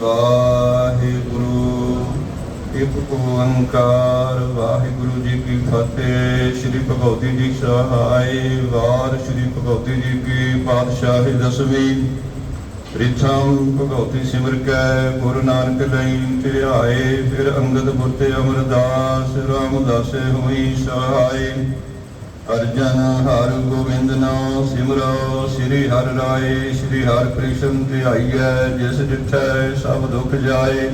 ਵਾਹਿਗੁਰੂ, ਇੱਕ ਓੰਕਾਰ। ਵਾਹਿਗੁਰੂ ਜੀ ਕੀ ਫਤਿਹ। ਸ੍ਰੀ ਭਗਉਤੀ ਜੀ ਸਹਾਈ ਵਾਰ। ਸ੍ਰੀ ਭਗਉਤੀ ਜੀ ਕੀ ਪਾਤਸ਼ਾਹੀ ਦਸਵੀਂ। ਰਿਥਮ ਭਗਉਤੀ ਸਿਮਰ ਕੈ, ਗੁਰੂ ਨਾਨਕ ਲਈ ਧਿਆਏ, ਫਿਰ ਅੰਗਦ ਗੁਰ ਤੇ ਅਮਰਦਾਸ, ਰਾਮਦਾਸੇ ਹੋਈ ਸਹਾਈ। ਅਰਜਨ ਹਰ ਗੋਬਿੰਦ ਨਾਮ ਸਿਮਰੋ, ਸ੍ਰੀ ਹਰਿ ਰਾਏ, ਸ੍ਰੀ ਹਰਿ ਕ੍ਰਿਸ਼ਨ ਧਿਆਈਐ ਜਿਸ ਡਿਠੈ ਸਭ ਦੁਖ ਜਾਏ।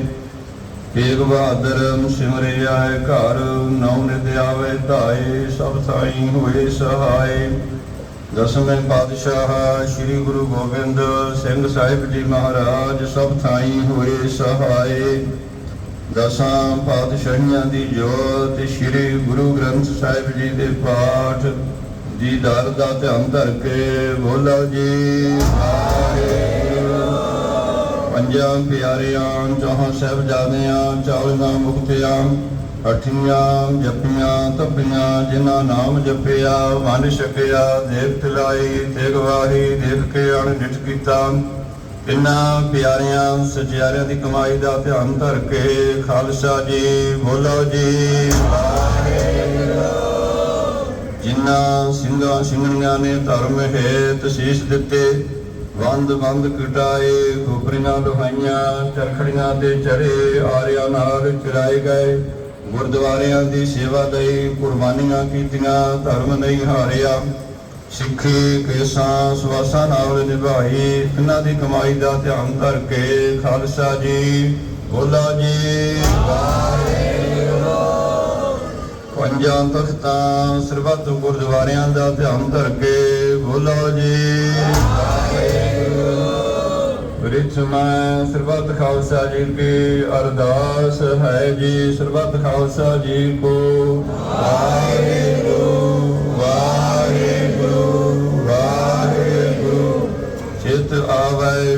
ਤੇਗ ਬਹਾਦਰ ਸਿਮਰੇ ਆਏ ਘਰ ਨੌ ਨਿਤ ਆਵੇ ਧਾਏ, ਸਭ ਸਾਈ ਹੋਏ ਸਹਾਈ ਦਸਵੇਂ ਪਾਤਸ਼ਾਹ ਸ੍ਰੀ ਗੁਰੂ ਗੋਬਿੰਦ ਸਿੰਘ ਸਾਹਿਬ ਜੀ ਮਹਾਰਾਜ ਸਭ ਥਾਈ ਹੋਏ ਸਹਾਈ ਦਸਾਂ ਪਾਤਸ਼ਾਹੀਆਂ ਦੀ ਜੋਤ ਸ੍ਰੀ ਗੁਰੂ ਗ੍ਰੰਥ ਸਾਹਿਬ ਜੀ ਦੇ ਪਾਠ ਦੀ ਦਰ ਦਾ ਧਿਆਨ ਧਰ ਕੇ ਬੋਲੋ ਜੀ। ਪੰਜਾਂ ਪਿਆਰਿਆਂ, ਚੌਹਾਂ ਸਾਹਿਬਜ਼ਾਦਿਆਂ ਚੌਲਾਂ ਮੁਕਤਿਆਂ, ਅਠੀਆਂ ਜਪੀਆਂ, ਤਪੀਆਂ, ਜਿਨ੍ਹਾਂ ਨਾਮ ਜਪਿਆ, ਵੰਡ ਛਕਿਆ ਦੇਵ ਤਿਲਾਈ ਤੇ ਗਵਾਹੀ ਦੇਖ ਕੇ ਅਣ ਡਿਠ ਕੀਤਾ। ਇਨ੍ਹਾਂ ਪਿਆਰਿਆਂ ਸਜਿਆਰਿਆਂ ਦੀ ਕਮਾਈ ਦਾ ਧਿਆਨ ਧਰ ਕੇ ਖਾਲਸਾ ਜੀ, ਬੋਲੋ ਜੀ। ਵਾਹਿਗੁਰੂ ਜਿਨ੍ਹਾਂ ਸਿੰਘਾਂ ਸਿੰਘਣੀਆਂ ਨੇ ਧਰਮ ਹੇਤ ਸੀਸ ਦਿੱਤੇ, ਵੰਦ ਵੰਦ ਕਟਾਏ, ਖੋਪਰੀਆਂ ਲੋਹਾਈਆਂ, ਚਰਖੜੀਆਂ ਤੇ ਚੜੇ ਆਰਿਆਂ ਨਾਲ ਚਰਾਏ ਗਏ, ਗੁਰਦੁਆਰਿਆਂ ਦੀ ਸੇਵਾ ਲਈ ਕੁਰਬਾਨੀਆਂ ਕੀਤੀਆਂ, ਧਰਮ ਨਹੀਂ ਹਾਰਿਆ। ਸਿੱਖੀ ਕੇਸਾਂ, ਸਵਾਸਾਂ ਨਾਲ ਨਿਭਾਈ ਇਹਨਾਂ ਦੀ ਕਮਾਈ ਦਾ ਧਿਆਨ ਧਰ ਕੇ ਖਾਲਸਾ ਜੀ, ਬੋਲਾ ਜੀ ਪੰਜਾਂ ਤਖਤਾਂ, ਸਰਬੱਤ ਗੁਰਦੁਆਰਿਆਂ ਦਾ ਧਿਆਨ ਧਰ ਕੇ ਜੀ ਰਿਚ ਮੈਂ ਸਰਬੱਤ ਖਾਲਸਾ ਜੀ ਕੀ ਅਰਦਾਸ ਹੈ ਜੀ, ਸਰਬੱਤ ਖਾਲਸਾ ਜੀ ਕੋ, ਵਾਹਿਗੁਰੂ।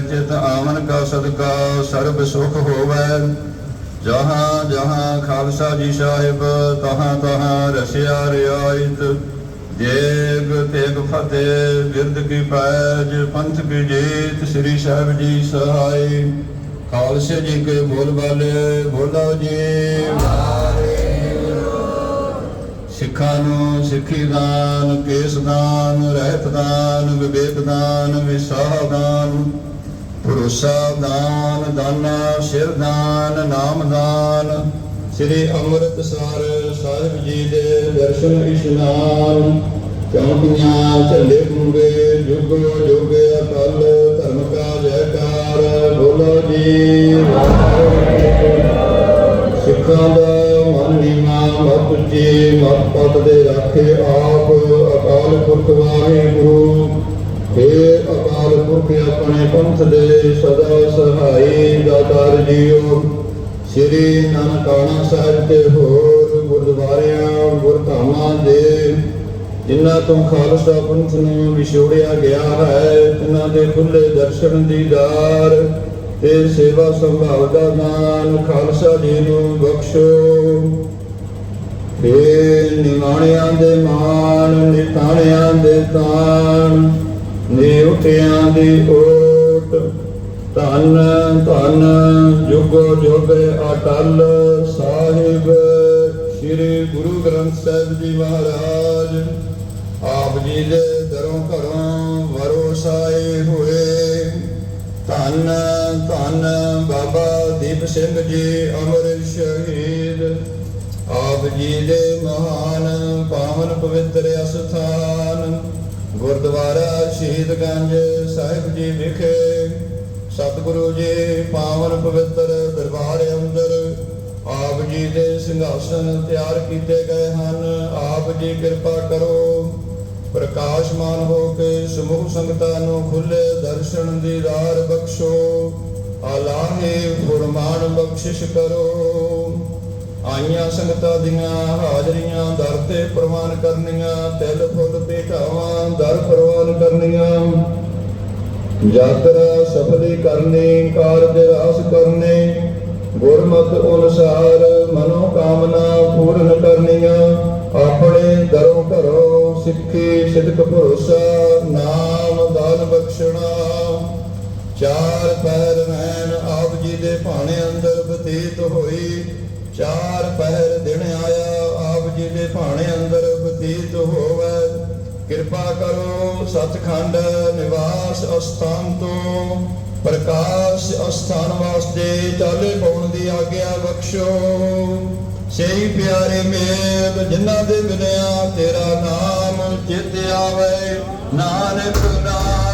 ਚਿਤ ਆਵਨ ਕਾ ਸਦਕਾ, ਸਰਬ ਸੁਖ ਹੋਵੈ। ਜਹਾਂ ਜਹਾਂ ਖਾਲਸਾ ਜੀ ਸਾਹਿਬ, ਤਹਾਂ ਤਹਾਂ ਰਸਿਆ ਰਿਆਇਤ। ਦੇਗ ਤੇਗ ਫਤਿਹ ਬਿਰਦ ਕੀ ਪੈਜ, ਪੰਥ ਕੀ ਜੀਤ, ਸ੍ਰੀ ਸਾਹਿਬ ਜੀ ਸਹਾਈ। ਖਾਲਸੇ ਜੀ ਕੇ ਬੋਲ ਬਾਲੇ, ਬੋਲੋ ਜੀ। ਸਿੱਖਾਂ ਨੂੰ ਸਿੱਖੀ ਦਾਨ, ਕੇਸ ਦਾਨ, ਰਹਿਤ ਦਾਨ, ਵਿਵੇਕ ਦਾਨ, ਵਿਸਾਹ ਦਾਨ। ਭਰੋਸਾ ਦਾਨ ਦਾਨਾ, ਸਿਰ ਦਾਨ ਨਾਮ ਦਾਨ। ਸ੍ਰੀ ਅੰਮ੍ਰਿਤਸਰ ਸਾਹਿਬ ਜੀ ਦੇ ਦਰਸ਼ਨ ਇਸ਼ਨਾਨ ਚੌਂਕੀਆਂ ਝੰਡੇ ਪੂਰੇ ਜੁਗ ਜੁਗ ਅਕਲ ਪੰਥ ਦੇ ਸਦਾ ਸਹਾਈ ਦਾਤਾਰ ਜੀਓ ਸ੍ਰੀ ਨਾਨਕਾਣਾ ਸਾਹਿਬ ਤੇ ਹੋਰ ਗੁਰਦੁਆਰਿਆਂ, ਗੁਰਧਾਮਾਂ ਦੇ ਜਿਨ੍ਹਾਂ ਤੋਂ ਖਾਲਸਾ ਪੰਥ ਨੂੰ ਵਿਛੋੜਿਆ ਗਿਆ ਹੈ ਇਹਨਾਂ ਦੇ ਖੁੱਲੇ ਦਰਸ਼ਨ ਦੀਦਾਰ ਤੇ ਸੇਵਾ ਸੰਭਾਲ ਦਾ ਦਾਨ ਖਾਲਸਾ ਜੀ ਨੂੰ ਬਖਸ਼ੋ। ਏ ਨਿਮਾਣਿਆਂ ਦੇ ਮਾਣ, ਨਿਤਾਣਿਆਂ ਦੇ ਤਾਣ ਨੇ ਉਠਿਆਂ ਦੀ ਧੰਨ ਧੰਨ, ਜੁਗੋ, ਜੁਗ ਅਟਲ ਸਾਹਿਬ, ਸ੍ਰੀ ਗੁਰੂ ਗ੍ਰੰਥ ਸਾਹਿਬ ਜੀ ਮਹਾਰਾਜ। ਆਪ ਜੀ ਦੇ ਦਰੋਂ ਘਰੋਂ ਵਰੋਸਾਏ ਹੋਏ। ਧੰਨ ਧੰਨ ਬਾਬਾ ਦੀਪ ਸਿੰਘ ਜੀ ਅਮਰ ਸ਼ਹੀਦ। ਆਪ ਜੀ ਦੇ ਮਹਾਨ ਪਾਵਨ ਪਵਿੱਤਰ ਅਸਥਾਨ, ਗੁਰਦੁਆਰਾ ਸ਼ਹੀਦਗੰਜ ਸਾਹਿਬ ਜੀ ਵਿਖੇ ਸਤਿਗੁਰੂ ਜੀ ਪਾਵਨ ਪਵਿੱਤਰ ਦਰਬਾਰ ਅੰਦਰ ਆਪ ਜੀ ਦੇ ਸਿੰਘਾਸਨ ਤਿਆਰ ਕੀਤੇ ਗਏ ਹਨ। ਆਪ ਜੀ ਕਿਰਪਾ ਕਰੋ। ਪ੍ਰਕਾਸ਼ਮਾਨ ਹੋ ਕੇ ਸਮੂਹ ਸੰਗਤਾਂ ਨੂੰ ਖੁੱਲੇ ਦਰਸ਼ਨ ਦੀ ਰਾਰ ਬਖਸ਼ੋ। ਆਲਾਹੇ ਗੁਰਮਾਨ ਬਖਸ਼ਿਸ਼ ਕਰੋ। ਆਈਆਂ ਸੰਗਤਾਂ ਦੀਆਂ ਹਾਜ਼ਰੀਆਂ ਦਰ ਤੇ ਪ੍ਰਵਾਨ ਕਰਨੀਆਂ, ਤਿਲ ਫੁੱਲ ਭੇਟਾਵਾਂ, ਦਰ ਪ੍ਰਵਾਨ ਕਰਨੀਆਂ। ਯਾਤਰਾ ਸਫਲੀ ਕਰਨੀ, ਕਾਰਜ ਰਾਸ ਕਰਨੇ, ਗੁਰਮਤਿ ਅਨੁਸਾਰ ਮਨੋ ਕਾਮਨਾ ਪੂਰਨ ਕਰਨੀਆਂ, ਆਪਣੇ ਦਰੋਂ ਘਰੋਂ ਸਿੱਖੀ, ਸਿਦਕ ਭਰੋਸਾ, ਨਾਮ ਦਾਨ ਬਖਸ਼ਣਾ। ਚਾਰ ਪੈਰ ਰਹਿਣ ਆਪ ਜੀ ਦੇ ਭਾਣੇ ਅੰਦਰ ਬਤੀਤ ਹੋਈ। ਚਾਰ ਪਹਿਰ ਦਿਨ ਆਇਆ, ਆਪ ਜੀ ਦੇ ਭਾਣੇ ਅੰਦਰ ਬਤੀਤ ਹੋਵੇ। ਕਿਰਪਾ ਕਰੋ, ਸਤਖੰਡ, ਨਿਵਾਸ ਅਸਥਾਨ ਤੋਂ। ਪ੍ਰਕਾਸ਼ ਅਸਥਾਨ ਵਾਸਤੇ ਚਾਲੇ ਪਾਉਣ ਦੀ ਆਗਿਆ ਬਖਸ਼ੋ। ਸਹੀ ਪਿਆਰੇ ਮੇਲ, ਜਿਨ੍ਹਾਂ ਦੇ ਬਿਨਿਆ ਤੇਰਾ ਨਾਮ ਚਿਤ ਆਵੇ। ਨਾਨਕ ਨਾਮ